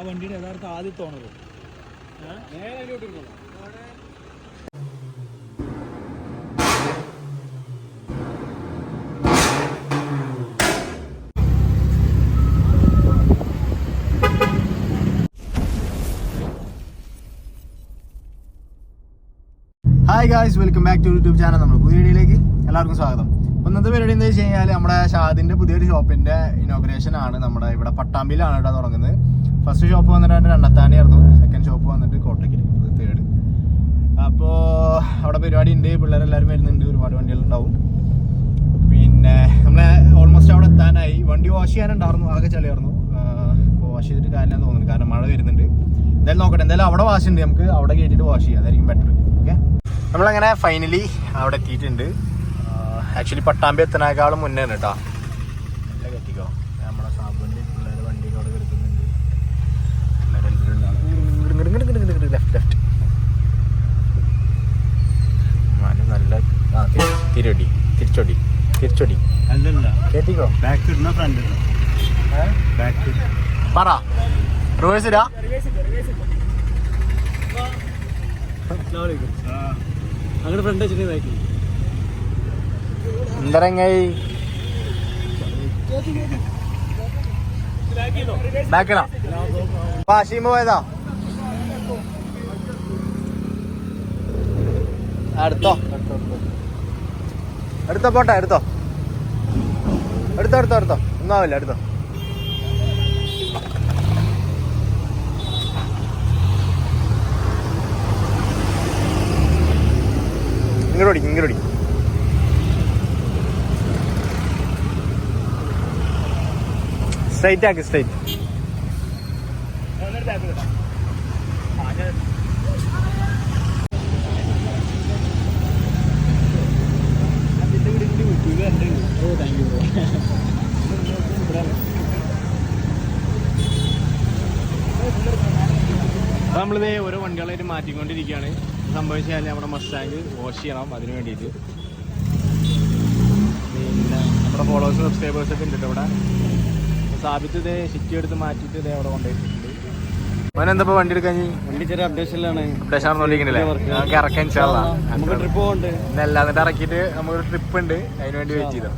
ആ വണ്ടിയുടെ യഥാർത്ഥ ആദ്യത്തെ owner hi guys welcome back to YouTube channel നമ്മുടെ പുതിയ വീഡിയോയിലേക്ക് എല്ലാവർക്കും സ്വാഗതം. ഇന്നത്തെ പരിപാടി എന്താ വെച്ച് കഴിഞ്ഞാൽ നമ്മുടെ ഷാദിന്റെ പുതിയൊരു ഷോപ്പിന്റെ ഇനോഗ്രേഷൻ ആണ്. നമ്മുടെ ഇവിടെ പട്ടാമ്പിയിലാണ് ഇവിടെ തുടങ്ങുന്നത്. ഫസ്റ്റ് ഷോപ്പ് വന്നിട്ട് രണ്ടത്താണിയായിരുന്നു. സെക്കൻഡ് ഷോപ്പ് വന്നിട്ട് കോട്ടയ്ക്കൽ തേർഡ് അപ്പോൾ അവിടെ പരിപാടി ഉണ്ട്. പിള്ളേരെല്ലാവരും വരുന്നുണ്ട്. ഒരുപാട് വണ്ടികളുണ്ടാവും. പിന്നെ നമ്മളെ ഓൾമോസ്റ്റ് അവിടെ എത്താനായി. വണ്ടി വാഷ് ചെയ്യാനുണ്ടായിരുന്നു. ആകെ ചളിയായിരുന്നു. അപ്പോൾ വാഷ് ചെയ്തിട്ട് കാര്യമില്ലെന്ന് തോന്നുന്നു. കാരണം മഴ വരുന്നുണ്ട്. എന്തായാലും നോക്കട്ടെ. എന്തായാലും അവിടെ വാഷ് ഉണ്ട്. നമുക്ക് അവിടെ കയറ്റിയിട്ട് വാഷ് ചെയ്യാം. അതായിരിക്കും ബെറ്റർ ഓക്കെ നമ്മളങ്ങനെ ഫൈനലി അവിടെ എത്തിയിട്ടുണ്ട്. ആക്ച്വലി പട്ടാമ്പി എത്തുന്നതിനേക്കാളും മുന്നേ കേട്ടോ നല്ല കെട്ടിക്കോ നമ്മുടെ സാബുവിന്റെ പിള്ളേർ വണ്ടിയൊക്കെ അവിടെ കിടക്കുന്നുണ്ട് ലെഫ്റ്റ് ലെഫ്റ്റ് നല്ല ആ തിരിച്ചൊടി തിരിച്ചൊടി അല്ലല്ല കേട്ടിക്കോ ബാക്ക് ഇടുന്ന ഫ്രണ്ട് ബാക്ക് പറ റിവേഴ്സ് ഇടാ അങ്ങനെ ഫ്രണ്ട് വെച്ചിട്ട് ബാക്കി എന്തരങ്ങായി ബാക്കിടാ പാശീമ പോയതാ എടുത്തോ എടുത്തോ പോട്ടെ എടുത്തോ എടുത്തോ എടുത്തോ എടുത്തോ ഒന്നും ആവില്ല എടുത്തോ ഇങ്ങോട്ട് ഓടിക്കും ഇങ്ങോട്ട് ഓടിക്കും. സ്ട്രൈറ്റ് ആക്ക് സ്ട്രൈറ്റ് നമ്മളിത് ഓരോ വണ്ടികളായിട്ട് മാറ്റിക്കൊണ്ടിരിക്കുകയാണ്. സംഭവിച്ചാൽ നമ്മുടെ മസ്റ്റാങ്ക് വാഷ് ചെയ്യണം അതിന് വേണ്ടിയിട്ട്. പിന്നെ നമ്മുടെ ഫോളോവേഴ്സ് സബ്സ്ക്രൈബേഴ്സ് ഒക്കെ ഉണ്ട് ഇവിടെ. സ്ഥാപിച്ച് ഇത് സിറ്റി എടുത്ത് മാറ്റിയിട്ട് ഇതേ അവിടെ കൊണ്ടുപോയിട്ടുണ്ട്. അവനെന്താ വണ്ടി എടുക്കാൻ വണ്ടി ചെറിയ അപ്ഡേഷനിലാണ് അപ്ഡേഷൻ നടന്നുകൊണ്ടിരിക്കുന്നില്ലേ നമുക്ക് ഇറക്കാൻ. നമുക്ക് ട്രിപ്പ് പോകണ്ട്. എന്നല്ല എന്നിട്ട് ഇറക്കിയിട്ട് നമുക്കൊരു ട്രിപ്പ് ഉണ്ട്. അതിന് വേണ്ടി വെയിറ്റ് ചെയ്തോ?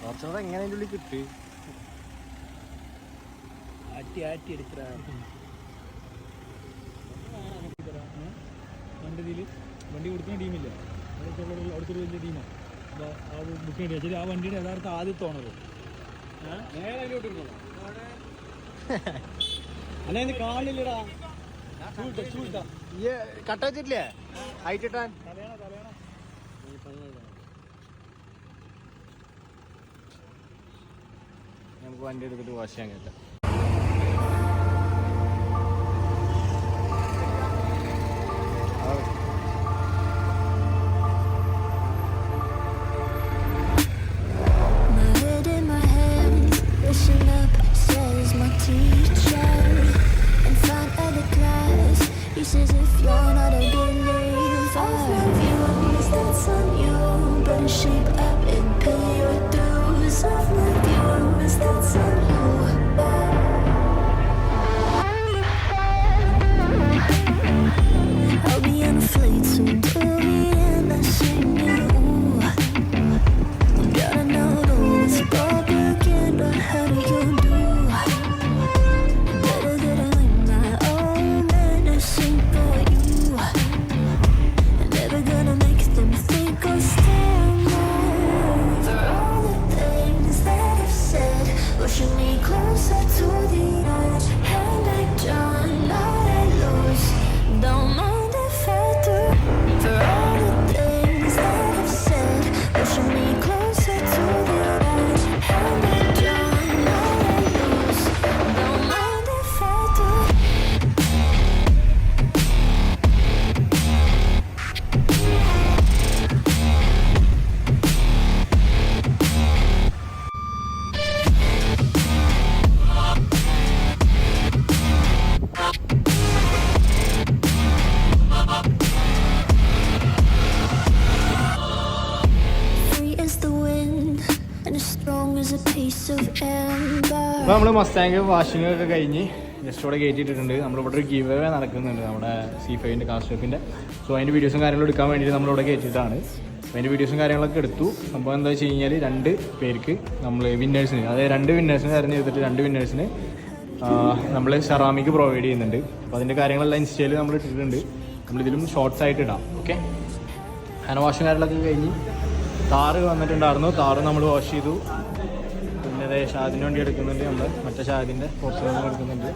കുറച്ചുകൂടെ എങ്ങനെ അതിന്റെ ഉള്ളിൽ കിട്ടി ആറ്റി ആറ്റി എടുക്കുക വണ്ടി കൊടുക്കുന്ന ടീമില്ല അടുത്തൊരു വലിയ ടീമാണ് ബുക്ക് ആ വണ്ടിയുടെ യഥാർത്ഥ ആദ്യത്തെ ഓണർ അല്ല ഇത് കാണില്ലടാ. കട്ട വെച്ചിട്ടില്ലേ? ഹൈറ്റ് ഇട്ടാൻ. തലയാണ തലയാണ. നമുക്ക് വണ്ടി എടുത്തിട്ട് വാഷ് ചെയ്യാൻ കേട്ടോ. It's as if you're not a believer. I've you abuse that's on you. Better shape up and pay your dues. I've you a risk that's on you. I'll be unafraid tell me closer to the edge അപ്പോൾ നമ്മൾ Mustang washing ഒക്കെ കഴിഞ്ഞ് just ഇവിടെ കയറ്റിയിട്ടുണ്ട് നമ്മളിവിടെ ഒരു give away നടക്കുന്നുണ്ട് നമ്മുടെ C ഫൈവിന്റെ കാസ്റ്റോപ്പിന്റെ so അതിന്റെ വീഡിയോസും കാര്യങ്ങളും എടുക്കാൻ വേണ്ടി നമ്മളിവിടെ കയറ്റിയിട്ടാണ് അതിന്റെ വീഡിയോസും കാര്യങ്ങളൊക്കെ എടുത്തു. സംഭവം എന്താ വെച്ച് കഴിഞ്ഞാൽ രണ്ട് പേർക്ക് നമ്മൾ വിന്നേഴ്സിന് അതായത് രണ്ട് വിന്നേഴ്സിന് തിരഞ്ഞെടുത്തിട്ട് രണ്ട് വിന്നേഴ്സിന് നമ്മൾ സെറാമിക് പ്രൊവൈഡ് ചെയ്യുന്നുണ്ട്. അപ്പോൾ അതിന്റെ കാര്യങ്ങളെല്ലാം ഇൻസ്റ്റയിൽ നമ്മൾ ഇട്ടിട്ടുണ്ട്. നമ്മളിതിലും ഷോർട്സ് ആയിട്ട് ഇടാം. ഓക്കെ ഹാൻഡ് വാഷും കാര്യങ്ങളൊക്കെ കഴിഞ്ഞ് താറ് വന്നിട്ടുണ്ടായിരുന്നു. താറ് നമ്മൾ വാഷ് ചെയ്തു. പിന്നെ ഷാദിന് വേണ്ടി എടുക്കുന്നുണ്ട് നമ്മൾ മറ്റേ ഷാദിന്റെ പോർച്ചുഗൽ എടുക്കുന്നുണ്ട്.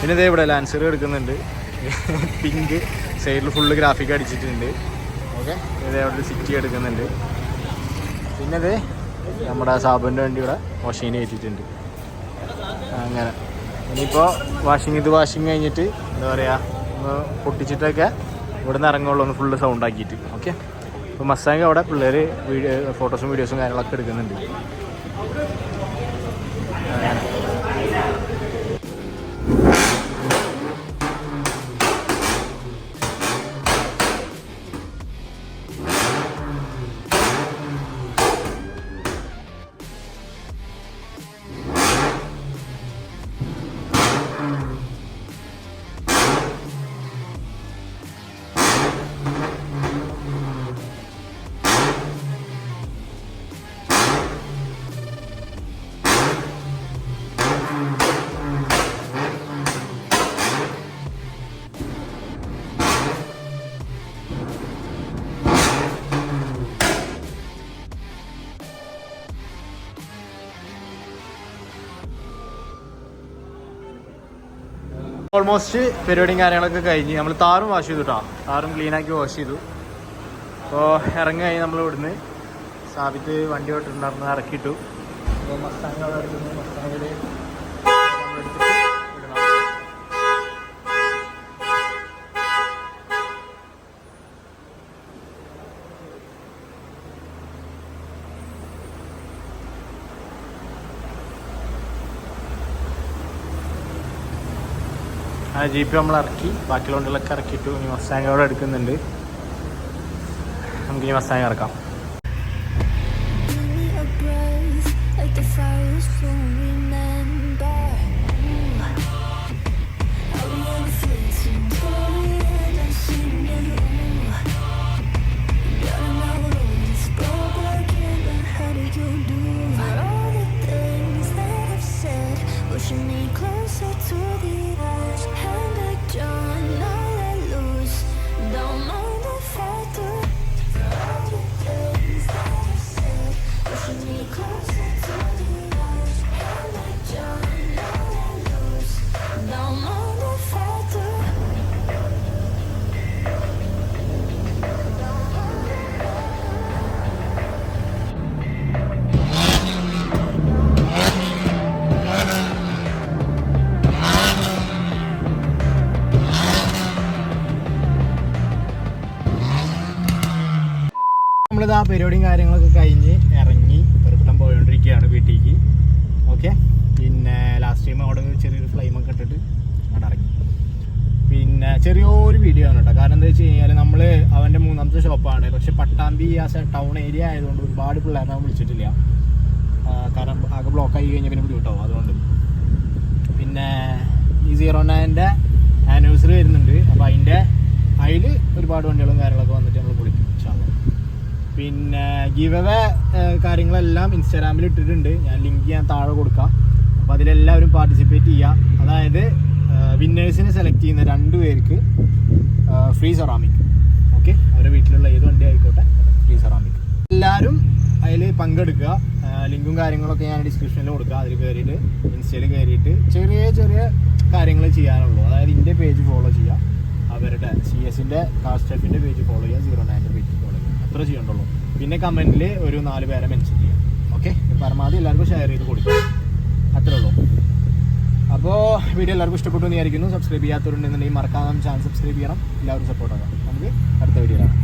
പിന്നെ ഇതേ ഇവിടെ ലാൻസർ എടുക്കുന്നുണ്ട്. പിങ്ക് സൈഡിൽ ഫുള്ള് ഗ്രാഫിക് അടിച്ചിട്ടുണ്ട്. ഓക്കെ ഇതേ അവിടെ ഒരു സിറ്റി എടുക്കുന്നുണ്ട്. പിന്നെ ഇതേ നമ്മുടെ സാബുവിന്റെ വേണ്ടി ഇവിടെ വാഷിങ്ങിന് കയറ്റിയിട്ടുണ്ട്. അങ്ങനെ. ഇനിയിപ്പോൾ വാഷിങ് ഇത് വാഷിങ് കഴിഞ്ഞിട്ട് എന്താ പറയുക ഒന്ന് പൊട്ടിച്ചിട്ടൊക്കെ ഇവിടെ നിന്ന് ഇറങ്ങുള്ളൂ ഒന്ന് ഫുള്ള് സൗണ്ട് ആക്കിയിട്ട്. ഓക്കെ അപ്പോൾ മസ്താങ്ക അവിടെ പിള്ളേർ വീഡിയോ ഫോട്ടോസും വീഡിയോസും കാര്യങ്ങളൊക്കെ എടുക്കുന്നുണ്ട്. ഓൾമോസ്റ്റ് പരിപാടിയും കാര്യങ്ങളൊക്കെ കഴിഞ്ഞ് നമ്മൾ താറും വാഷ് ചെയ്തു കേട്ടോ താറും ക്ലീനാക്കി വാഷ് ചെയ്തു. അപ്പോൾ ഇറങ്ങി കഴിഞ്ഞ് നമ്മൾ ഇവിടുന്ന്. സ്ഥാപിച്ച് വണ്ടി തൊട്ടുണ്ടായിരുന്നു ഇറക്കിയിട്ടു. അപ്പോൾ മസ്താങ്ങൾ എടുക്കുന്നു മസ്താങ്ങിൽ ജീപ്പ് നമ്മൾ ഇറക്കി. ബാക്കി വണ്ടികളൊക്കെ ഇറക്കിയിട്ടു. ഇനി മസ്താങ് അവിടെ എടുക്കുന്നുണ്ട്. നമുക്ക് ഇനി മസ്താങ് ഇറക്കാം. Breath, like നമ്മളിത് ആ പരിപാടിയും കാര്യങ്ങളൊക്കെ കഴിഞ്ഞ് ഇറങ്ങി പെരുപ്പിട്ടം പോയോണ്ടിരിക്കുകയാണ് വീട്ടിലേക്ക്. ഓക്കെ പിന്നെ ലാസ്റ്റ് ടൈം അവിടെ ചെറിയൊരു ഫ്ലെയിമൊക്കെ ഇട്ടിട്ട് അവിടെ ഇറങ്ങി. പിന്നെ ചെറിയൊരു വീഡിയോ ആണ് കേട്ടോ. കാരണം എന്താ വെച്ച് കഴിഞ്ഞാൽ നമ്മൾ അവന്റെ മൂന്നാമത്തെ ഷോപ്പാണ് പക്ഷെ പട്ടാമ്പി ആ ടൗൺ ഏരിയ ആയതുകൊണ്ട് ഒരുപാട് പിള്ളേരെ വിളിച്ചിട്ടില്ല. കാരണം ആകെ ബ്ലോക്ക് ആയി കഴിഞ്ഞാൽ പിന്നെ ബുദ്ധിമുട്ടാവും അതുകൊണ്ട്. പിന്നെ ഈ സീറോ നയന്റെ ആനിവേഴ്സറി വരുന്നുണ്ട്. അപ്പോൾ അതിന്റെ അതിൽ ഒരുപാട് വണ്ടികളും കാര്യങ്ങളൊക്കെ വന്നിട്ട് നമ്മൾ വിളിക്കും. പിന്നെ ഗീവ് അവേ കാര്യങ്ങളെല്ലാം ഇൻസ്റ്റാഗ്രാമിൽ ഇട്ടിട്ടുണ്ട്. ഞാൻ ലിങ്ക് ഞാൻ താഴെ കൊടുക്കാം. അപ്പോൾ അതിലെല്ലാവരും പാർട്ടിസിപ്പേറ്റ് ചെയ്യാം. അതായത് വിന്നേഴ്സിനെ സെലക്ട് ചെയ്യുന്ന രണ്ട് പേർക്ക് ഫ്രീ സെറാമിക് ഓക്കെ അവരുടെ വീട്ടിലുള്ള ഏത് വണ്ടി ആയിക്കോട്ടെ ഫ്രീ സെറാമിക് എല്ലാവരും അതിൽ പങ്കെടുക്കുക. ലിങ്കും കാര്യങ്ങളൊക്കെ ഞാൻ ഡിസ്ക്രിപ്ഷനിൽ കൊടുക്കുക അതിൽ കയറിയിട്ട് ഇൻസ്റ്റയിൽ കയറിയിട്ട് ചെറിയ ചെറിയ കാര്യങ്ങൾ ചെയ്യാനുള്ളൂ. അതായത് ഇതിന്റെ പേജ് ഫോളോ ചെയ്യുക അവരുടെ സി എസിന്റെ കാസ്റ്റഫിന്റെ പേജ് ഫോളോ ചെയ്യുക സീറോ നയന്റെ പേജ് ഫോളോ ചെയ്യുക അത്ര ചെയ്യണ്ടുള്ളൂ പിന്നെ കമന്റിൽ ഒരു നാല് പേരെ മെൻഷൻ ചെയ്യാം. ഓക്കെ പരമാവധി എല്ലാവർക്കും ഷെയർ ചെയ്ത് കൊടുക്കുക അത്രേ ഉള്ളൂ. അപ്പോൾ വീഡിയോ എല്ലാവർക്കും ഇഷ്ടപ്പെട്ടു എന്ന് വിചാരിക്കുന്നു. സബ്സ്ക്രൈബ് ചെയ്യാത്തവരുണ്ടെന്നുണ്ടെങ്കിൽ മറക്കാതെ ചാനൽ സബ്സ്ക്രൈബ് ചെയ്യണം. എല്ലാവരും സപ്പോർട്ട് ആകാം നമുക്ക് അടുത്ത വീഡിയോ കാണാം.